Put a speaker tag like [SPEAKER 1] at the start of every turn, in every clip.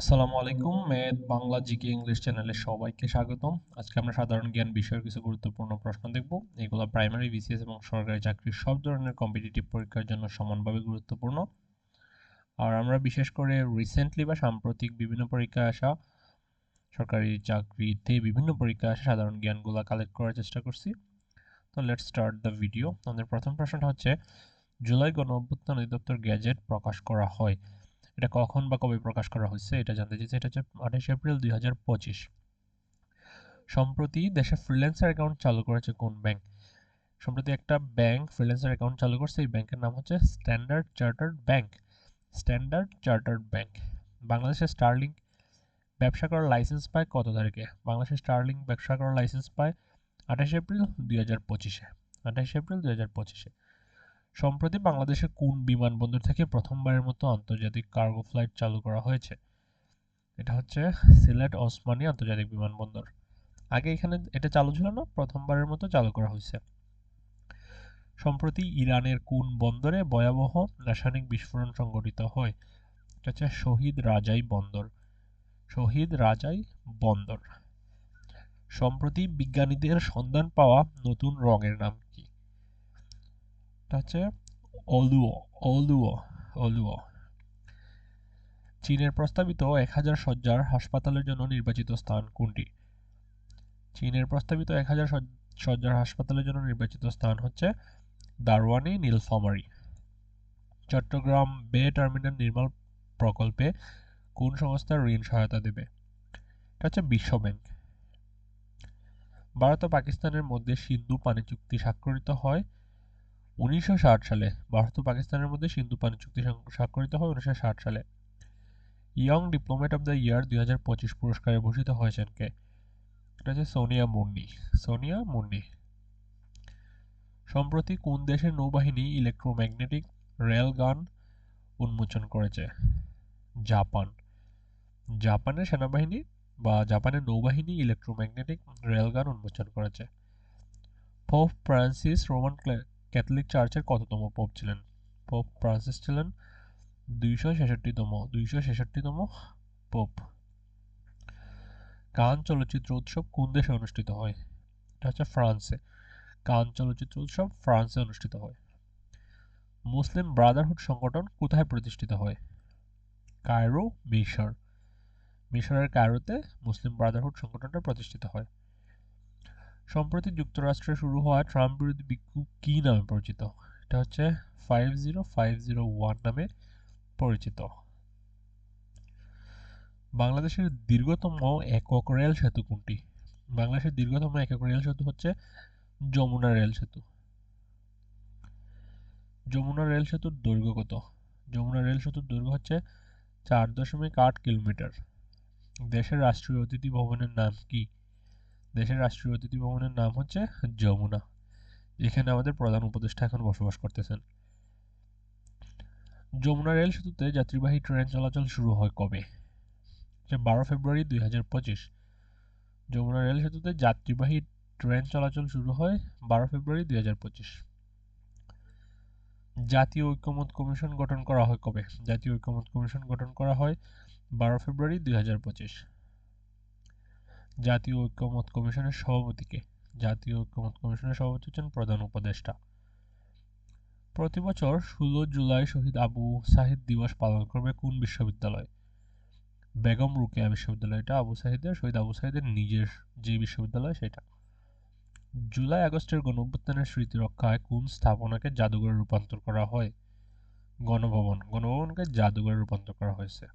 [SPEAKER 1] আসসালামু আলাইকুম, মেদ বাংলা জিকে ইংলিশ চ্যানেলে সবাইকে স্বাগতম। আজকে আমরা সাধারণ জ্ঞান বিষয়ের কিছু গুরুত্বপূর্ণ প্রশ্ন দেখব। এগুলো প্রাইমারি বিসিএস এবং সরকারি চাকরির সব ধরনের কম্পিটিটিভ পরীক্ষার জন্য সমানভাবে গুরুত্বপূর্ণ। আর আমরা বিশেষ করে রিসেন্টলি বা সাম্প্রতিক বিভিন্ন পরীক্ষায় আসা, সরকারি চাকরিতে বিভিন্ন পরীক্ষায় আসা সাধারণ জ্ঞানগুলো কালেক্ট করার চেষ্টা করছি। তো লেট স্টার্ট দ্য ভিডিও আমাদের প্রথম প্রশ্নটা হচ্ছে, জুলাই গণ অভ্যুত্থান অধিদপ্তর গ্যাজেট প্রকাশ করা হয়? এটা কখন বা কবে প্রকাশ করা হয়েছে এটা জানতে চাইছি। এটা হচ্ছে আঠাশে এপ্রিল দুই হাজার পঁচিশ। সম্প্রতি দেশে ফ্রিল্যান্সার অ্যাকাউন্ট চালু করেছে কোন ব্যাংক সম্প্রতি একটা ব্যাংক ফ্রিল্যান্সার অ্যাকাউন্ট চালু করছে, এই ব্যাংকের নাম হচ্ছে standard chartered bank standard chartered bank বাংলাদেশের স্টার্লিং ব্যবসা করার লাইসেন্স পায় কত তারিখে? বাংলাদেশের স্টার্লিং ব্যবসা করার লাইসেন্স পায় আঠাশে এপ্রিল দুই হাজার পঁচিশে। আঠাশে এপ্রিল দুই হাজার পঁচিশে। সম্প্রতি বাংলাদেশের কোন বিমানবন্দর থেকে প্রথমবারের মতো আন্তর্জাতিক কার্গো ফ্লাইট চালু করা হয়েছে? এটা হচ্ছে সিলেট ওসমানী আন্তর্জাতিক বিমানবন্দর। আগে এখানে এটা চালু ছিল না, প্রথমবারের মতো চালু করা হয়েছে। সম্প্রতি ইরানের কোন বন্দরে ভয়াবহ রাসায়নিক বিস্ফোরণ সংঘটিত হয়? এটা হচ্ছে শহীদ রাজাই বন্দর। শহীদ রাজাই বন্দর। সম্প্রতি বিজ্ঞানীদের সন্ধান পাওয়া নতুন রঙের নাম হচ্ছে অলুও অলুও অলুও। চীনের প্রস্তাবিত এক হাজার সজ্জার হাসপাতালের জন্য নির্বাচিত স্থান কোনটি? চীনের প্রস্তাবিত এক হাজার সজ্জার হাসপাতালের জন্য নির্বাচিত স্থান হচ্ছে দারওয়ানি নীলফামারী। চট্টগ্রাম বে টার্মিনাল নির্মাণ প্রকল্পে কোন সংস্থা ঋণ সহায়তা দেবে? এটা হচ্ছে বিশ্বব্যাংক। ভারত ও পাকিস্তানের মধ্যে সিন্ধু পানি চুক্তি স্বাক্ষরিত হয় উনিশশো ষাট সালে ভারত ও পাকিস্তানের মধ্যে সিন্ধু পানি চুক্তি স্বাক্ষরিত হয় উনিশশো ষাট সালে। Young diplomat of the year দুই হাজার পঁচিশ পুরস্কারে ভূষিত হয়েছেন কে? এটা হচ্ছে সোনিয়া মুন্নি। সোনিয়া মুন্নি। সম্প্রতি কোন দেশের নৌবাহিনী ইলেকট্রোম্যাগনেটিক রেল গান উন্মোচন করেছে? জাপান। জাপানের সেনাবাহিনী বা জাপানের নৌবাহিনী ইলেকট্রোম্যাগনেটিক রেলগান উন্মোচন করেছে। পোপ ফ্রান্সিস রোমান ক্যাথলিক চার্চের কততম পোপ ছিলেন? পোপ ফ্রান্সিস ছিলেন দুইশো ছেষট্টিতম দুইশো ছেষট্টিতম পোপ। কান চলচ্চিত্র উৎসব কোন দেশে অনুষ্ঠিত হয়? এটা হচ্ছে ফ্রান্সে। কান চলচ্চিত্র উৎসব ফ্রান্সে অনুষ্ঠিত হয়। মুসলিম ব্রাদারহুড সংগঠন কোথায় প্রতিষ্ঠিত হয়? কায়রো, মিশর। মিশরের কায়রোতে মুসলিম ব্রাদারহুড সংগঠনটা প্রতিষ্ঠিত হয়। সম্প্রতি যুক্তরাষ্ট্রে শুরু হওয়া ট্রাম্প বিরোধী বিক্ষোভ কী নামে পরিচিত? এটা হচ্ছে five zero five zero one নামে পরিচিত। বাংলাদেশের দীর্ঘতম একক রেল সেতু কোনটি? বাংলাদেশের দীর্ঘতম একক রেল সেতু হচ্ছে যমুনা রেল সেতু। যমুনা রেল সেতুর দৈর্ঘ্য কত? যমুনা রেল সেতুর দৈর্ঘ্য হচ্ছে চার দশমিক আট কিলোমিটার। দেশের রাষ্ট্রীয় অতিথি ভবনের নাম কি? দেশের রাষ্ট্রীয় অতিথি ভবনের নাম হচ্ছে যমুনা, যেখানে আমাদের প্রধান উপদেষ্টা এখন বসবাস করতেছেন। যমুনা রেল সেতুতে যাত্রীবাহী ট্রেন চলাচল শুরু হয় কবে? বারো ফেব্রুয়ারি দুই হাজার পঁচিশ। যমুনা রেল সেতুতে যাত্রীবাহী ট্রেন চলাচল শুরু হয় বারো ফেব্রুয়ারি দুই হাজার পঁচিশ। জাতীয় ঐক্যমত কমিশন গঠন করা হয় কবে? জাতীয় ঐক্যমত কমিশন গঠন করা হয় বারো ফেব্রুয়ারি দুই হাজার পঁচিশ। জাতীয় ঐক্যমত কমিশনের সভাপতিকে। জাতীয় ঐক্যমত কমিশনের সভাপতি হচ্ছেন প্রধান উপদেষ্টা। প্রতি বছর ষোলো জুলাই শহীদ আবু সাহিদ দিবস পালন করবে কোন বিশ্ববিদ্যালয়? বেগম রুকেয়া বিশ্ববিদ্যালয়। এটা আবু সাহিদের, শহীদ আবু সাহিদের নিজের যে বিশ্ববিদ্যালয় সেটা। জুলাই আগস্টের গণঅভ্যুত্থানের স্মৃতি রক্ষায় কোন স্থাপনাকে জাদুঘরে রূপান্তর করা হয়? গণভবন। গণভবনকে জাদুঘরে রূপান্তর করা হয়েছে।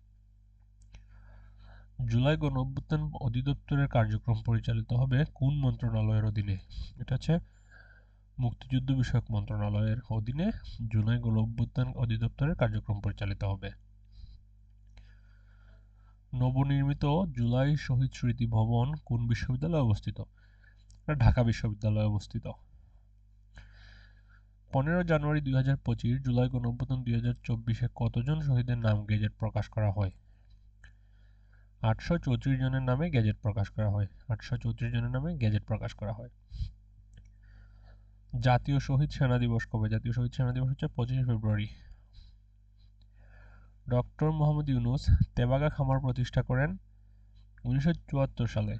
[SPEAKER 1] জুলাই গণ অভ্যুত্থান অধিদপ্তরের কার্যক্রম পরিচালিত হবে কোন মন্ত্রণালয়ের অধীনে? এটা হচ্ছে মুক্তিযুদ্ধ বিষয়ক মন্ত্রণালয়ের অধীনে জুলাই গণ অভ্যুত্থান অধিদপ্তরের কার্যক্রম পরিচালিত হবে। নবনির্মিত জুলাই শহীদ স্মৃতি ভবন কোন বিশ্ববিদ্যালয়ে অবস্থিত? ঢাকা বিশ্ববিদ্যালয়ে অবস্থিত। পনেরো জানুয়ারি দুই হাজার পঁচিশ জুলাই গণ অভ্যুত্থান দুই কতজন শহীদের নাম গেজেট প্রকাশ করা হয়? আটশো চৌত্রিশ জনের নামে গেজেট প্রকাশ করা হয়। আটশো চৌত্রিশ জনের নামে গেজেট প্রকাশ করা হয়। জাতীয় শহীদ সেনা দিবস কবে? জাতীয় শহীদ সেনা দিবস হচ্ছে পঁচিশে ফেব্রুয়ারি। ডক্টর মোহাম্মদ ইউনুস তেবাগা খামার প্রতিষ্ঠা করেন উনিশশো চুয়াত্তর সালে।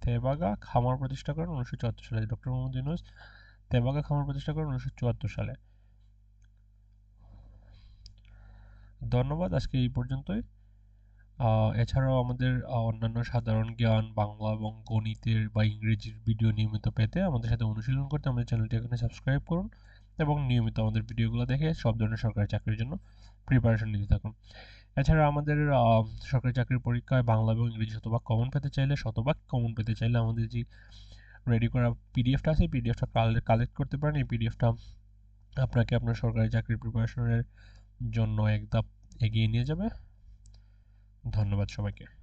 [SPEAKER 1] তেবাগা খামার প্রতিষ্ঠা করেন উনিশশো চুয়াত্তর সালে। ডক্টর মোহাম্মদ ইউনুস তেবাগা খামার প্রতিষ্ঠা করেন উনিশশো চুয়াত্তর সালে। ধন্যবাদ, আজকে এই পর্যন্তই। এছাড়াও আমাদের অন্যান্য সাধারণ জ্ঞান, বাংলা এবং গণিতের বা ইংরেজির ভিডিও নিয়মিত পেতে আমাদের সাথে অনুশীলন করতে আমাদের চ্যানেলটি এখানে সাবস্ক্রাইব করুন এবং নিয়মিত আমাদের ভিডিওগুলো দেখে সব ধরনের সরকারি চাকরির জন্য প্রিপারেশন নিতে থাকুন। এছাড়া আমাদের সরকারি চাকরির পরীক্ষায় বাংলা এবং ইংরেজি শতভাগ কমন পেতে চাইলে, শতভাগ কমন পেতে চাইলে আমাদের যে রেডি করা পিডিএফটা আছে পিডিএফটা কালে কালেক্ট করতে পারেন। এই পিডিএফটা আপনাকে আপনার সরকারি চাকরির প্রিপারেশনের জন্য এক ধাপ এগিয়ে নিয়ে যাবে। ধন্যবাদ সবাইকে।